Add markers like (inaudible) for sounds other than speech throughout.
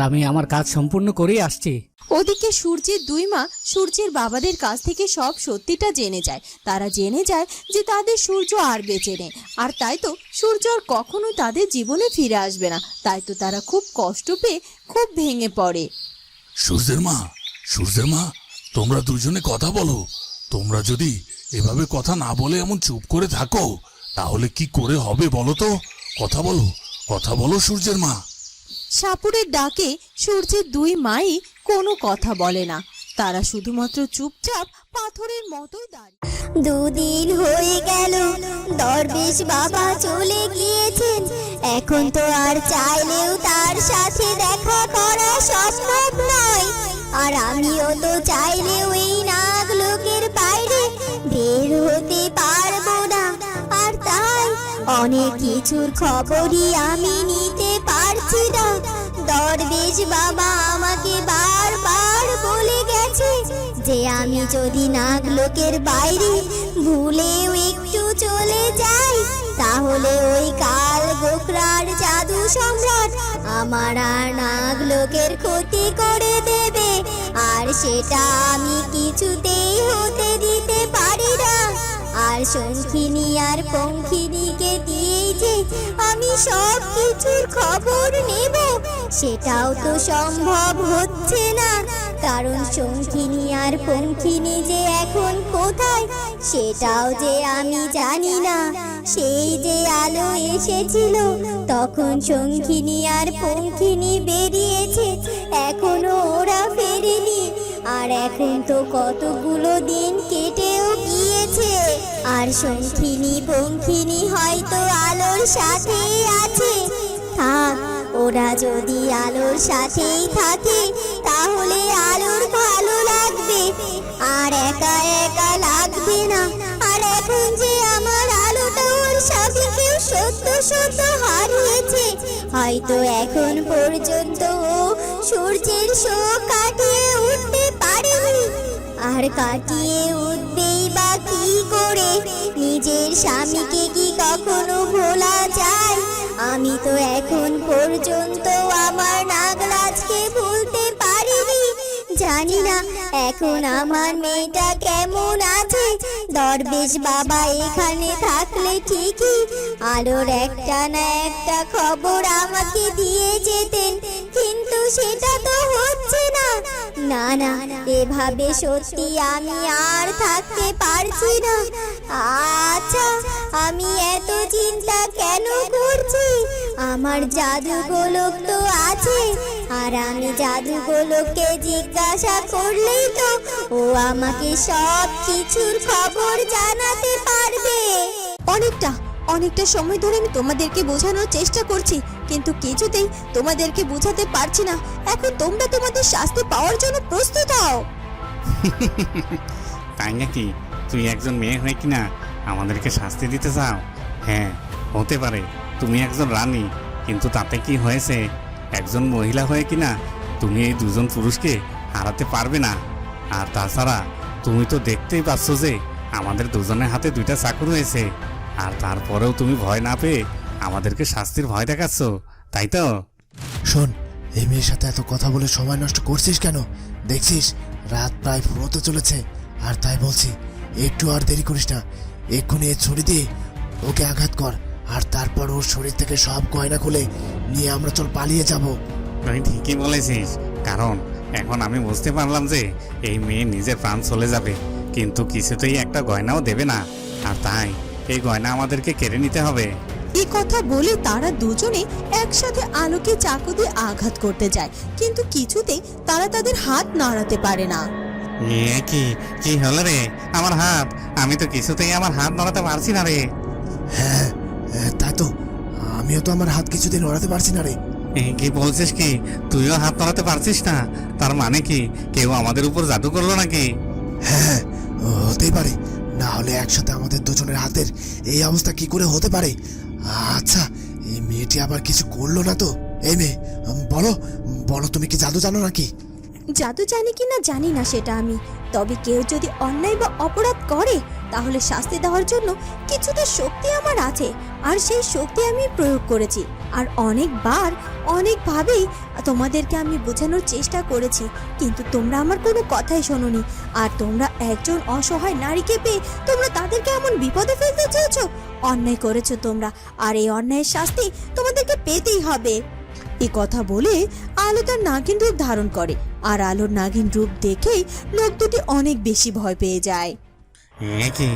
আমি আমার কাজ সম্পূর্ণ করেই আসছি। ওদিকে সূর্যের দুই মা সূর্যের বাবাদের কাছ থেকে সব সত্যিটা জেনে যায়। তারা জেনে যায় যে তাদের সূর্য আর বেঁচে নেই। আর তাই তো সূর্য আর কখনো তাদের জীবনে ফিরে আসবে না। তাই তো তারা খুব কষ্ট পেয়ে খুব ভেঙে পড়ে। সূর্যের মা সূর্যের মা তোমরা দুজনে কথা বলো। তোমরা যদি এভাবে কথা না বলে এমন চুপ করে থাকো তাহলে কি করে হবে বলো তো? কথা বলো কথা বলো সূর্যের মা। সাপুরের ডাকে সূর্যের দুই মাই কোনো কথা বলে না। তারা শুধুমাত্র চুপচাপ পাথরের মতোই দাঁড়িয়ে। দুদিন হয়ে গেল, দরবেশ বাবা চলে গিয়েছেন। এখন তো আর চাইলেও তার সাথে দেখা করা সম্ভব নয়। আর আমিও তো চাইলেও এই নাগ লোকের বাইরে বের হতে পারব না। আর তাই অনেক কিছুর খবরই আমি নিতে পারছি না বাবা আমাকে বারবার বলে গেছে যে আমি যদি নাগ লোকের বাইরে ভুলেও একটু চলে যাই, তাহলে ওই কাল গোকরার জাদু সম্রাট আমার আর নাগ লোকের ক্ষতি করে দেবে। আর সেটা আমি কিছুতেই আর শঙ্খিনী আর পঙ্খিনীকে দিয়েই যে আমি সব কিছুর খবর নেব, সেটাও তো সম্ভব হচ্ছে না। কারণ শঙ্খিনী আর পঙ্খিনী যে এখন কোথায়, সেটাও যে আমি জানি না। সেই যে আলো এসেছিল, তখন শঙ্খিনী আর পঙ্খিনী বেরিয়েছে, এখনও ওরা ফেরেনি। আর এখন তো কতগুলো দিন কেটেও গিয়েছে আর শঙ্খিনী পঙ্খিনী হয়তো আলোর সাথেই আছে। থাক, ওরা যদি আলোর সাথেই থাকে, তাহলে আলোর ভালো লাগবে। আর একা একা লাগবে না। আর এখন যে আমার আলোটা ওর সাথে কেউ সত্য সত্য হারিয়েছে, হয়তো এখন পর্যন্ত ও সূর্যের শোক কাটিয়ে উঠতে পারেনি। আর কাটিয়ে উঠবেই বা কি করে? নিজের স্বামীকে কি কখনো ভোলা যায়? আমি তো এখন পর্যন্ত আমার নাগরাজকে ভুলতে পারিনি। জানি না এখন আমার মেয়েটা কেমন আছে। দরবেশ বাবা এখানে থাকলে ঠিকই। আলোর একটা না একটা খবর আমাকে দিয়ে যেতেন। কিন্তু সেটা তো হচ্ছে না না, এভাবে সত্যি আমি আর থাকতে পারছি না। আচ্ছা আমি এত চিন্তা কেন করছি? আমার জাদু গোলক তো আছে, আর আমি জাদু গোলককে জিজ্ঞাসা করলেই তো ও আমাকে সব কিছুর খবর জানাতে পারবে। অনেকটা। অনেকটা সময় ধরে আমি তোমাদেরকে বোঝানোর চেষ্টা করছি, কিন্তু কিছুতেই তোমাদেরকে বোঝাতে পারছি না। এখন তোমরা তোমাদের শাস্তি পাওয়ার জন্য প্রস্তুত হও। (laughs) তাই নাকি? তুই একজন মেয়ে হয়ে কিনা আমাদেরকে শাস্তি দিতে চাও? হ্যাঁ হতে পারে। তুমি একজন রানী, কিন্তু তাতে কি হয়েছে? একজন মহিলা হয়ে কিনা তুমি এই দুজন পুরুষকে হারাতে পারবে না। আর তাছাড়া তুমি তো দেখতেই পাচ্ছ যে আমাদের দুজনের হাতে দুইটা চাকর হয়েছে আর তারপরেও তুমি ভয় না পেয়ে আমাদেরকে শাস্তির ভয় দেখাচ্ছ তাই তো? শোন এই মেয়ের সাথে এত কথা বলে সময় নষ্ট করছিস কেন? দেখছিস রাত প্রায় ফুরোতে চলেছে। আর তাই বলছি একটু আর দেরি করিস না। এক্ষুনি এ ছুরি দিয়ে ওকে আঘাত কর আর তারপর ওর শরীর থেকে সব গয়না খুলে নিয়ে আমরা চল পালিয়ে যাব। তুই ঠিকই বলেছিস কারণ এখন আমি বুঝতে পারলাম যে এই মেয়ে নিজের প্রাণ চলে যাবে কিন্তু কিছুতেই একটা গয়নাও দেবে না। আর তাই এই গয়না আমাদেরকে কেড়ে নিতে হবে। এই কথা বলে তারা দুজনে একসাথে আলোকে চাকু দিয়ে আঘাত করতে যায় কিন্তু কিছুতেই তারা তাদের হাত নাড়াতে পারে না। এ কি? কি হলো রে? আমার হাত? আমি তো কিছুতেই আমার হাত নড়াতে পারছি না রে। হ্যাঁ হ্যাঁ, তাই তো। আমিও তো আমার হাত কিছুদিন নড়াতে পারছি না রে। এ, কি বলছিস কি? তুইও হাত নড়াতে পারছিস না? তার মানে কি? কেউ আমাদের উপর জাদু করল নাকি? হ্যাঁ হতেই পারে। না হলে একসাথে আমাদের দুজনের হাতের এই অবস্থা কি করে হতে পারে? আচ্ছা এই মেয়েটি আবার কিছু করল না তো? এই মেয়ে বলো বলো তুমি কি জাদু জানো নাকি? জাদু জানি কি না জানি না সেটা আমি। তবে কেউ যদি অন্যায় বা অপরাধ করে, তাহলে শাস্তি দেওয়ার জন্য কিছুটা শক্তি আমার আছে, আর সেই শক্তি আমি প্রয়োগ করেছি। আর অনেকবার, অনেকভাবেই তোমাদেরকে আমি বোঝানোর চেষ্টা করেছি, কিন্তু তোমরা আমার কোনো কথাই শোনোনি। আর তোমরা একজন অসহায় নারীকে পেয়ে তোমরা তাদেরকে এমন বিপদে ফেলতে চেয়েছো? অন্যায় করেছ তোমরা, আর এই অন্যায়ের শাস্তি তোমাদেরকে পেতেই হবে। এ কথা বলে আলো তার নাগিন রূপ ধারণ করে। আর আলোর নাগিন রূপ দেখেই লোক দুটি অনেক বেশি ভয় পেয়ে যায়। এ কি?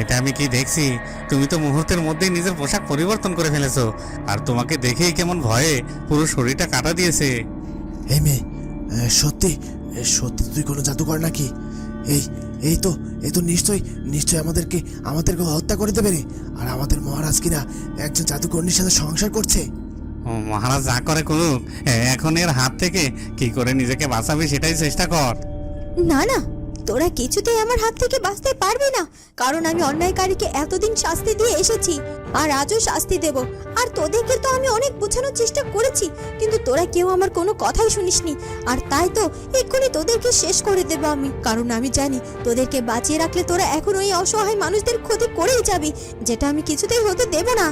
এটা আমি কি দেখছি? তুমি তো মুহূর্তের মধ্যেই নিজের পোশাক পরিবর্তন করে ফেলেছো। আর তোমাকে দেখেই কেমন ভয়ে পুরো শরীরটা কাটা দিয়েছে। এই মেয়ে সত্যি সত্যি তুই কোনো জাদুকর নাকি? এই এই তো এই তো নিশ্চয়ই নিশ্চয়ই আমাদেরকে আমাদেরকে হত্যা করে দেবে রে। আর আমাদের মহারাজ কিনা একজন জাদুকর্ণীর সাথে সংসার করছে। মহারাজ যা করে করুক। এখন এর হাত থেকে কি করে নিজেকে বাঁচাবে সেটাই চেষ্টা কর। না না, তোরা কিছুতেই আমার হাত থেকে বাঁচতে পারবে না, কারণ আমি অন্যায়কারীকে এতদিন শাস্তি দিয়ে এসেছি, আর আজও শাস্তি দেব। আর তোদেরকে তো আমি অনেক বোঝানোর চেষ্টা করেছি, কিন্তু তোরা কেউ আমার কোনো কথাই শুনিসনি। আর তাই তো এক্ষুনি তোদেরকে শেষ করে দেবো আমি, কারণ আমি জানি তোদেরকে বাঁচিয়ে রাখলে তোরা এখন ওই অসহায় মানুষদের ক্ষতি করেই যাবি, যেটা আমি কিছুতেই হতে দেব না।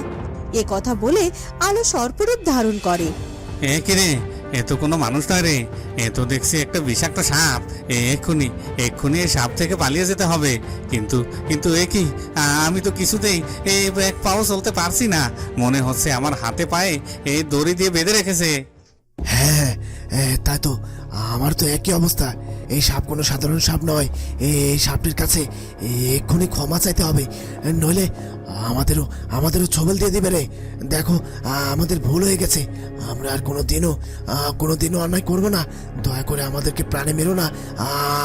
এ কথা বলে আলো সর্পরূপ ধারণ করে। এ কি রে? এ তো কোনো মানুষ নয় রে। এ তো দেখছি একটা বিষাক্ত সাপ। এ এক্ষুনি এক্ষুনি এই সাপ থেকে পালিয়ে যেতে হবে। কিন্তু কিন্তু এ কি? আমি তো কিছুতেই এই এক পাও চলতে পারছি না। মনে হচ্ছে আমার হাতে পায়ে এই দড়ি দিয়ে বেঁধে রেখেছে। হ্যাঁ এ, তাই তো। আমার তো একই অবস্থা। এই সাপ কোনো সাধারণ সাপ নয়। এই সাপটির কাছে এক্ষুনি ক্ষমা চাইতে হবে। নইলে আমাদেরও আমাদেরও ছবল দিয়ে দিবে রে। দেখো, আমাদের ভুল হয়ে গেছে। আমরা আর কোনো দিনও কোনো দিনও অন্যায় করব না। দয়া করে আমাদেরকে প্রাণে মেরো না।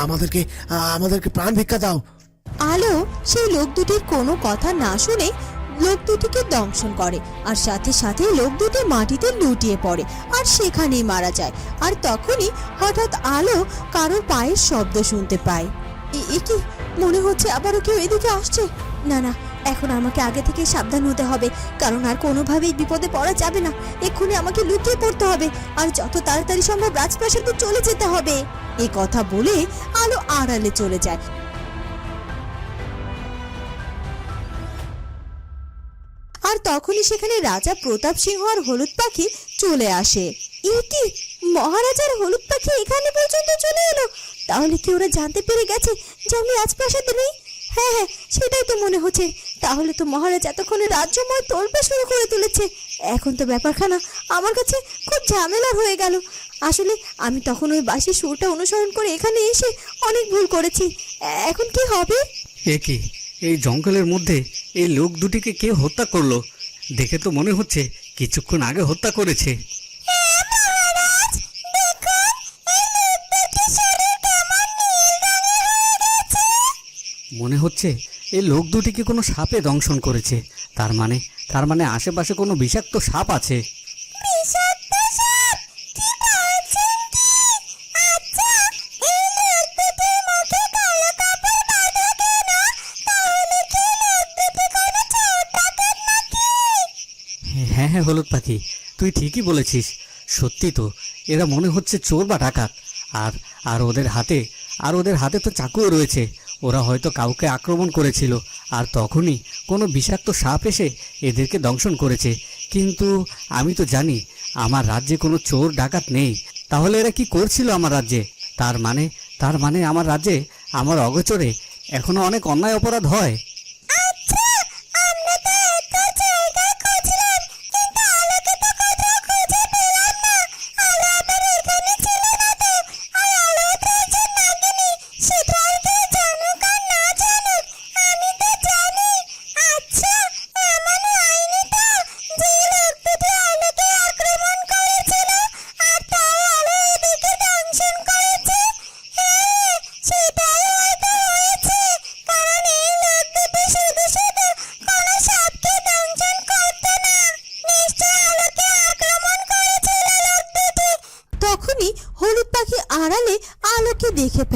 আমাদেরকে আমাদেরকে প্রাণ ভিক্ষা দাও। আলো, সেই লোক দুটির কোনো কথা না শুনে লোক দুটিকে দংশন করে। আর সাথে সাথে লোক দুটি মাটিতে লুটিয়ে পড়ে আর সেখানেই মারা যায়। আর তখনই হঠাৎ আলো কারোর পায়ের শব্দ শুনতে পায়। এ- এ কি? মনে হচ্ছে আবারও কেউ এদিকে আসছে? না না, এখন আমাকে আগে থেকে সাবধান হতে হবে। কারণ আর কোনোভাবেই বিপদে পড়া যাবে না। এক্ষুনি আমাকে লুকিয়ে পড়তে হবে। আর যত তাড়াতাড়ি সম্ভব রাজপ্রাসাদে চলে যেতে হবে। এই কথা বলে আলো আড়ালে চলে যায়। আর তখনই সেখানে রাজা প্রতাপ সিংহ আর হলুদ পাখি চলে আসে। এ কি? মহারাজার হলুদ পাখি এখানে পর্যন্ত চলে এলো? তাহলে কি ওরা জানতে পেরে গেছে যে আমি রাজপ্রাসাদে নেই? হ্যাঁ হ্যাঁ সেটাই তো মনে হচ্ছে। তাহলে তো মহারাজ এতক্ষণে রাজ্যময় তোলপা শুরু করে তুলেছে। এখন তো ব্যাপারখানা আমার কাছে খুব ঝামেলা হয়ে গেল। আসলে আমি তখন ওই বাসি সুরটা অনুসরণ করে এখানে এসে অনেক ভুল করেছি। এখন কি হবে? এ কি? এই জঙ্গলের মধ্যে এই লোক দুটিকে কে হত্যা করল? দেখে তো মনে হচ্ছে কিছুক্ষণ আগে হত্যা করেছে। মনে হচ্ছে এই লোক দুটিকে কোনো সাপে দংশন করেছে। তার মানে তার মানে আশেপাশে কোনো বিষাক্ত সাপ আছে। তুই ঠিকই বলেছিস। সত্যি তো, এরা মনে হচ্ছে চোর বা ডাকাত। আর আর ওদের হাতে, আর ওদের হাতে তো চাকুও রয়েছে। ওরা হয়তো কাউকে আক্রমণ করেছিল, আর তখনই কোনো বিষাক্ত সাপ এসে এদেরকে দংশন করেছে। কিন্তু আমি তো জানি, আমার রাজ্যে কোনো চোর ডাকাত নেই। তাহলে এরা কি করছিল আমার রাজ্যে? তার মানে তার মানে আমার রাজ্যে, আমার অগোচরে এখনও অনেক অন্যায় অপরাধ হয়।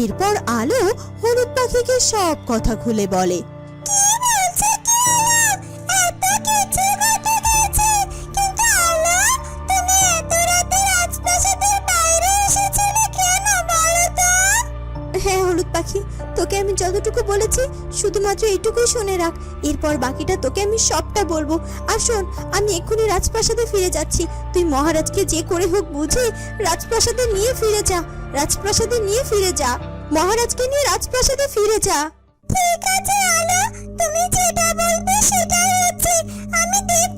এরপর আলো হলুদ পাখিকে সব কথা খুলে বলে। পাখি, তোকে আমি যতটুকু বলেছি শুধুমাত্র এইটুকুই শুনে রাখ। এরপর বাকিটা তোকে আমি সবটা বলব। আর শোন, আমি এক্ষুনি রাজপ্রাসাদে ফিরে যাচ্ছি। তুই মহারাজকে যে করে হোক বুঝে রাজপ্রাসাদে নিয়ে ফিরে যা, রাজপ্রাসাদে নিয়ে ফিরে যা। মহারাজকে নিয়ে রাজপ্রাসাদে ফিরে যা। ঠিক আছে, আলো। তুমি যেটা বলবে সেটাই হচ্ছে। আমি যায়